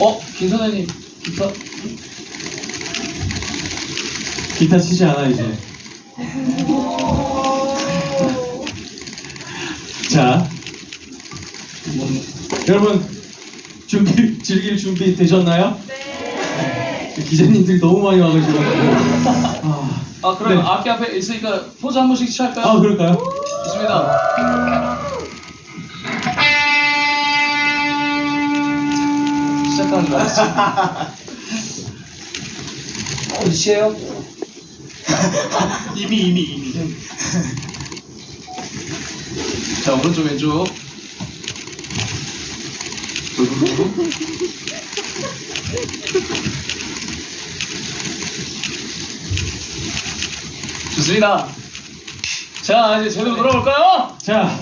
어, 김 선생님 기타. 기타 치지 않아 이제. 자, 여러분 준비 즐길 준비 되셨나요? 네. 기자님들이 너무 많이 와가지고. 아, 아, 그럼 네. 악기 앞에 있으니까 포즈 한 번씩 취할까요? 아 그럴까요? 좋습니다. 시작하는 거 알았지? 어디 취해요? 이미 이미 이미. 자, 오른쪽, 왼쪽. 좋습니다. 자, 이제 제대로 돌아볼까요? 자,